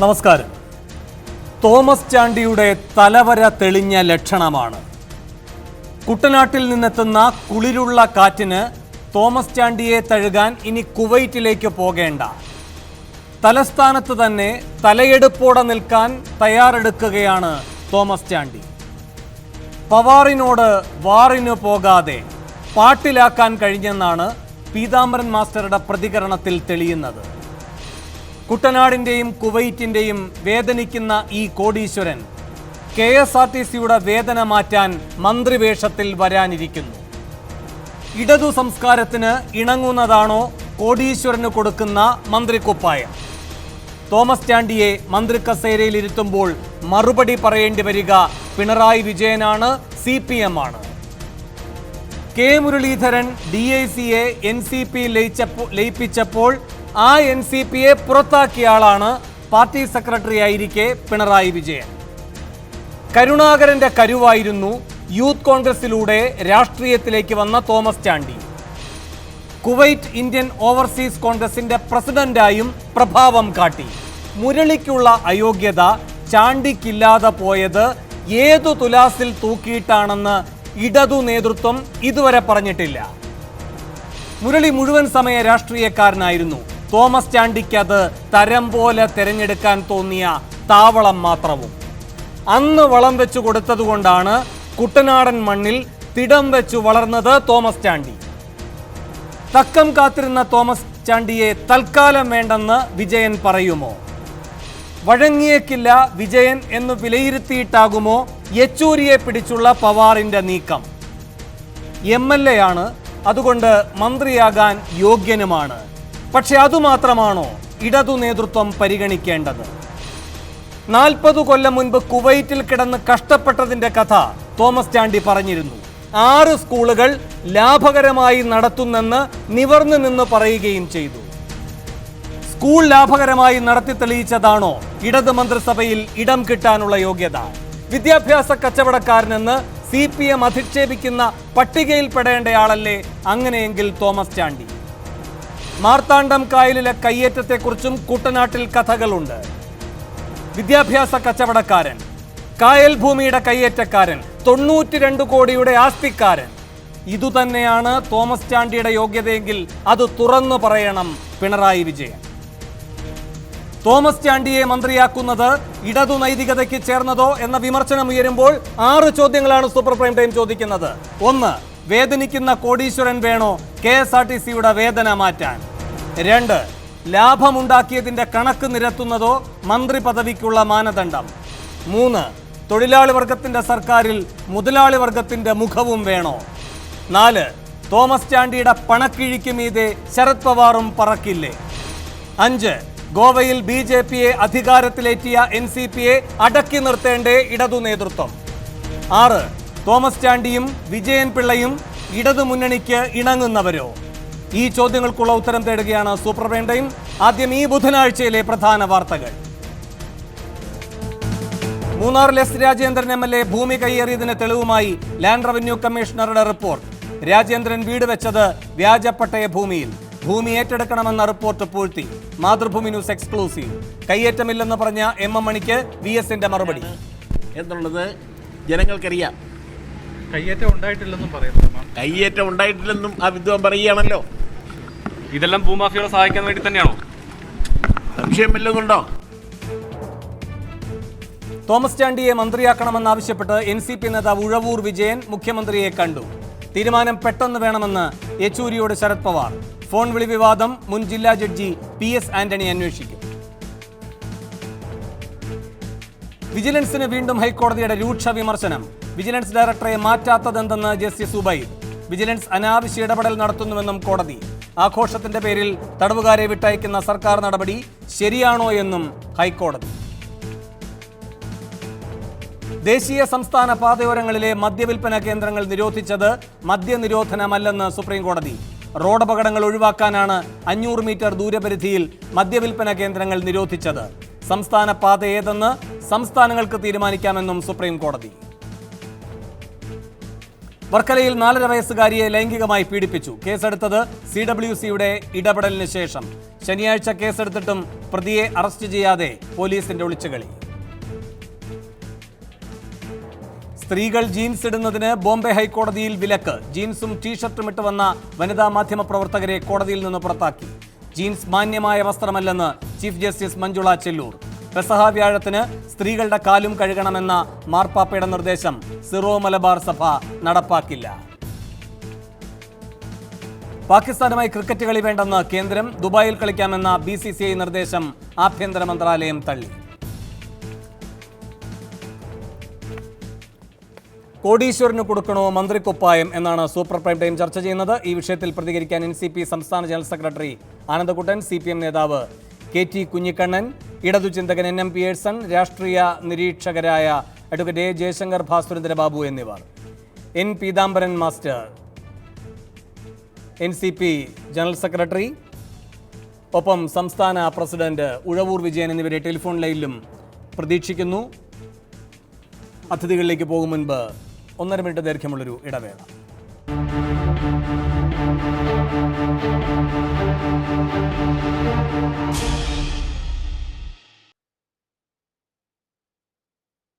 നമസ്കാരം. തോമസ് ചാണ്ടിയുടെ തലവര തെളിഞ്ഞ ലക്ഷണമാണ്. കുട്ടനാട്ടിൽ നിന്നെത്തുന്ന കുളിരുള്ള കാറ്റിന് തോമസ് ചാണ്ടിയെ തഴുകാൻ ഇനി കുവൈറ്റിലേക്ക് പോകേണ്ട. തലസ്ഥാനത്ത് തന്നെ തലയെടുപ്പോടെ നിൽക്കാൻ തയ്യാറെടുക്കുകയാണ് തോമസ് ചാണ്ടി. പവാറിനോട് വാറിന് പോകാതെ പാട്ടിലാക്കാൻ കഴിഞ്ഞെന്നാണ് പീതാംബരൻ മാസ്റ്ററുടെ പ്രതികരണത്തിൽ തെളിയുന്നത്. കുട്ടനാടിന്റെയും കുവൈറ്റിന്റെയും വേദനിക്കുന്ന ഈ കോടീശ്വരൻ കെ എസ് ആർ ടി സിയുടെ വേദന മാറ്റാൻ മന്ത്രിവേഷത്തിൽ വരാനിരിക്കുന്നു. ഇടതു സംസ്കാരത്തിന് ഇണങ്ങുന്നതാണോ കോടീശ്വരന് കൊടുക്കുന്ന മന്ത്രിക്കുപ്പായം? തോമസ് ചാണ്ടിയെ മന്ത്രി കസേരയിൽ ഇരുത്തുമ്പോൾ മറുപടി പറയേണ്ടി വരിക പിണറായി വിജയനാണ് സി പി എം ആണ്. കെ മുരളീധരൻ ഡി ഐ സിയെ എൻ സി പി ലയിച്ചപ്പോൾ ലയിപ്പിച്ചപ്പോൾ ആ എൻ സി പിയെ പുറത്താക്കിയ ആളാണ് പാർട്ടി സെക്രട്ടറി ആയിരിക്കെ പിണറായി വിജയൻ. കരുണാകരന്റെ കരുവായിരുന്നു യൂത്ത് കോൺഗ്രസിലൂടെ രാഷ്ട്രീയത്തിലേക്ക് വന്ന Thomas Chandy. Kuwait Indian overseas കോൺഗ്രസിന്റെ പ്രസിഡന്റായും പ്രഭാവം കാട്ടി. മുരളിക്കുള്ള അയോഗ്യത ചാണ്ടിക്കില്ലാതെ പോയത് ഏതു തുലാസിൽ തൂക്കിയിട്ടാണെന്ന് ഇടതു നേതൃത്വം ഇതുവരെ പറഞ്ഞിട്ടില്ല. മുരളി മുഴുവൻ സമയ രാഷ്ട്രീയക്കാരനായിരുന്നു. തോമസ് ചാണ്ടിക്ക് അത് തരം പോലെ തിരഞ്ഞെടുക്കാൻ തോന്നിയ താവളം മാത്രവും. അന്ന് വളം വെച്ചു കൊടുത്തതുകൊണ്ടാണ് കുട്ടനാടൻ മണ്ണിൽ തിടം വെച്ചു വളർന്നത് തോമസ് ചാണ്ടി. തക്കം കാത്തിരുന്ന തോമസ് ചാണ്ടിയെ തൽക്കാലം വേണ്ടെന്ന് വിജയൻ പറയുമോ? വഴങ്ങിയേക്കില്ല വിജയൻ എന്ന് വിലയിരുത്തിയിട്ടാകുമോ യെച്ചൂരിയെ പിടിച്ചുള്ള പവാറിന്റെ നീക്കം? എം എൽ എ ആണ് അതുകൊണ്ട് മന്ത്രിയാകാൻ യോഗ്യനുമാണ്. പക്ഷെ അതുമാത്രമാണോ ഇടതു നേതൃത്വം പരിഗണിക്കേണ്ടത്? നാൽപ്പത് കൊല്ലം മുൻപ് കുവൈറ്റിൽ കിടന്ന് കഷ്ടപ്പെട്ടതിന്റെ കഥ തോമസ് ചാണ്ടി പറഞ്ഞിരുന്നു. ആറ് സ്കൂളുകൾ ലാഭകരമായി നടത്തുന്നെന്ന് നിവർന്നു നിന്ന് പറയുകയും ചെയ്തു. സ്കൂൾ ലാഭകരമായി നടത്തി തെളിയിച്ചതാണോ ഇടത് മന്ത്രിസഭയിൽ ഇടം കിട്ടാനുള്ള യോഗ്യത? വിദ്യാഭ്യാസ കച്ചവടക്കാരനെന്ന് സി പി എം അധിക്ഷേപിക്കുന്ന പട്ടികയിൽപ്പെടേണ്ടയാളല്ലേ അങ്ങനെയെങ്കിൽ തോമസ് ചാണ്ടി? മാർത്താണ്ഡം കായലിലെ കയ്യേറ്റത്തെക്കുറിച്ചും കുട്ടനാട്ടിൽ കഥകളുണ്ട്. വിദ്യാഭ്യാസ കച്ചവടക്കാരൻ കായൽ ഭൂമിയുടെ കയ്യേറ്റക്കാരൻ തൊണ്ണൂറ്റി രണ്ട് കോടിയുടെ ആസ്തിക്കാരൻ. ഇതുതന്നെയാണ് തോമസ് ചാണ്ടിയുടെ യോഗ്യതയെങ്കിൽ അത് തുറന്നു പറയണം പിണറായി വിജയൻ. തോമസ് ചാണ്ടിയെ മന്ത്രിയാക്കുന്നത് ഇടതു നൈതികതയ്ക്ക് ചേർന്നതോ എന്ന വിമർശനം ഉയരുമ്പോൾ ആറ് ചോദ്യങ്ങളാണ് സൂപ്പർ പ്രൈം ടൈം ചോദിക്കുന്നത്. ഒന്ന് വേദനിക്കുന്ന കോടീശ്വരൻ വേണോ? കെ എസ് ആർ ടി സിയുടെ വേദന മാറ്റാൻ. രണ്ട് ലാഭമുണ്ടാക്കിയതിന്റെ കണക്ക് നിരത്തുന്നതോ മന്ത്രി പദവിക്കുള്ള മാനദണ്ഡം. മൂന്ന് തൊഴിലാളി വർഗത്തിന്റെ സർക്കാരിൽ മുതലാളി വർഗത്തിന്റെ മുഖവും വേണോ? നാല് തോമസ് ചാണ്ടിയുടെ പണക്കിഴിക്ക് മീതെ ശരത് പവാറും പറക്കില്ലേ? അഞ്ച് ഗോവയിൽ ബി ജെ പിയെ അധികാരത്തിലേറ്റിയ എൻ സി പിയെ അടക്കി നിർത്തേണ്ടേ ഇടതു നേതൃത്വം. ആറ് തോമസ് ചാണ്ടിയും വിജയൻ പിള്ളയും ഇടതുമുന്നണിക്ക് ഇണങ്ങുന്നവരോ? ഈ ചോദ്യങ്ങൾക്കുള്ള ഉത്തരം തേടുകയാണ് സൂപ്പർ വേണ്ടയും. ആദ്യം ഈ ബുധനാഴ്ചയിലെ പ്രധാന വാർത്തകൾ. മൂന്നാറിൽ S Rajendran M L A ഭൂമി കൈയേറിയതിന് തെളിവുമായി ലാൻഡ് റവന്യൂ കമ്മീഷണറുടെ റിപ്പോർട്ട്. രാജേന്ദ്രൻ വീട് വെച്ചത് വ്യാജപ്പട്ടയ ഭൂമിയിൽ. ഭൂമി ഏറ്റെടുക്കണമെന്ന റിപ്പോർട്ട് പൂഴ്ത്തി. Mathrubhumi news exclusive. കയ്യേറ്റമില്ലെന്ന് പറഞ്ഞ എം എം മണിക്ക് വി എസിന്റെ മറുപടി. എന്നുള്ളത് ജനങ്ങൾക്കറിയാം. കയ്യേറ്റം ഉണ്ടായിട്ടില്ലെന്നും പറയുന്നു മാം. കയ്യേറ്റം ഉണ്ടായിട്ടില്ലെന്നും ആ വിദ്വാൻ പറയുകയാണല്ലോ. ഇതെല്ലാം ഭൂമാഫിയോടെ സഹായിക്കാൻ വേണ്ടി തന്നെയാണോ? സംശയം വല്ലതുണ്ടോ തോമസ് ചാണ്ടിയെ മന്ത്രിയാക്കണമെന്നാവശ്യപ്പെട്ട് എൻ സി പി നേതാവ് ഉഴവൂർ വിജയൻ മുഖ്യമന്ത്രിയെ കണ്ടു. തീരുമാനം പെട്ടെന്ന് വേണമെന്ന് യെച്ചൂരിയോട് ശരത് പവാർ. ഫോൺ വിളി വിവാദം മുൻ ജില്ലാ ജഡ്ജി പി എസ് ആന്റണി അന്വേഷിക്കും. വിജിലൻസിന് വീണ്ടും ഹൈക്കോടതിയുടെ രൂക്ഷ വിമർശനം. വിജിലൻസ് ഡയറക്ടറെ മാറ്റാത്തതെന്തെന്ന് ജസ്റ്റിസ് ഉബൈദ് വിജിലൻസ് അനാവശ്യ ഇടപെടൽ നടത്തുന്നുവെന്നും കോടതി. ആഘോഷത്തിന്റെ പേരിൽ തടവുകാരെ വിട്ടയക്കുന്ന സർക്കാർ നടപടി ശരിയാണോ എന്നും ഹൈക്കോടതി. ദേശീയ സംസ്ഥാന പാതയോരങ്ങളിലെ മദ്യവിൽപ്പന കേന്ദ്രങ്ങൾ നിരോധിച്ചത് മദ്യനിരോധനമല്ലെന്ന് സുപ്രീം കോടതി റോഡപകടങ്ങൾ ഒഴിവാക്കാനാണ് അഞ്ഞൂറ് മീറ്റർ ദൂരപരിധിയിൽ മദ്യവിൽപ്പന കേന്ദ്രങ്ങൾ നിരോധിച്ചത്. സംസ്ഥാന പാത ഏതെന്ന് സംസ്ഥാനങ്ങൾക്ക് തീരുമാനിക്കാമെന്നും സുപ്രീം കോടതി വർക്കലയിൽ നാലര വയസ്സുകാരിയെ ലൈംഗികമായി പീഡിപ്പിച്ചു. കേസെടുത്തത് സി ഡബ്ല്യു സിയുടെ ഇടപെടലിന് ശേഷം. ശനിയാഴ്ച കേസെടുത്തിട്ടും പ്രതിയെ അറസ്റ്റ് ചെയ്യാതെ പോലീസിന്റെ ഒളിച്ചുകളി. സ്ത്രീകൾ ജീൻസ് ഇടുന്നതിന് ബോംബെ ഹൈക്കോടതിയിൽ വിലക്ക്. ജീൻസും ടീഷർട്ടും ഇട്ട് വന്ന വനിതാ മാധ്യമ പ്രവർത്തകരെ കോടതിയിൽ നിന്ന് പുറത്താക്കി. ജീൻസ് മാന്യമായ വസ്ത്രമല്ലെന്ന് ചീഫ് ജസ്റ്റിസ് മഞ്ജുള ചെല്ലൂർ. പെസഹ വ്യാഴത്തിന് സ്ത്രീകളുടെ കാലും കഴുകണമെന്ന മാർപ്പാപ്പയുടെ നിർദ്ദേശം സിറോ മലബാർ സഭ നടപ്പാക്കില്ല. പാകിസ്ഥാനുമായി ക്രിക്കറ്റ് കളി വേണ്ടെന്ന് കേന്ദ്രം ദുബായിൽ കളിക്കാമെന്ന ബി സി സി ഐ നിർദ്ദേശം ആഭ്യന്തര മന്ത്രാലയം തള്ളി. കോടീശ്വരന് കൊടുക്കണോ മന്ത്രിക്കുപ്പായം എന്നാണ് സൂപ്പർ പ്രൈം ടൈം ചർച്ച ചെയ്യുന്നത്. ഈ വിഷയത്തിൽ പ്രതികരിക്കാൻ എൻ സംസ്ഥാന ജനറൽ സെക്രട്ടറി ആനന്ദകുട്ടൻ സി നേതാവ് കെ ടി കുഞ്ഞിക്കണ്ണൻ ഇടതു ചിന്തകൻ എൻ. എം. പിയേഴ്സൺ രാഷ്ട്രീയ നിരീക്ഷകരായ അഡ്വക്കേറ്റ് എ. ജയശങ്കർ ഭാസ്വരേന്ദ്ര ബാബു എന്നിവർ. N. Peethambaran master N. C. P general secretary ഒപ്പം സംസ്ഥാന പ്രസിഡന്റ് ഉഴവൂർ വിജയൻ എന്നിവരെ ടെലിഫോൺ ലൈനിലും പ്രതീക്ഷിക്കുന്നു. അതിഥികളിലേക്ക് പോകും മുൻപ് ഒന്നര മിനിറ്റ് ദൈർഘ്യമുള്ളൊരു ഇടവേള.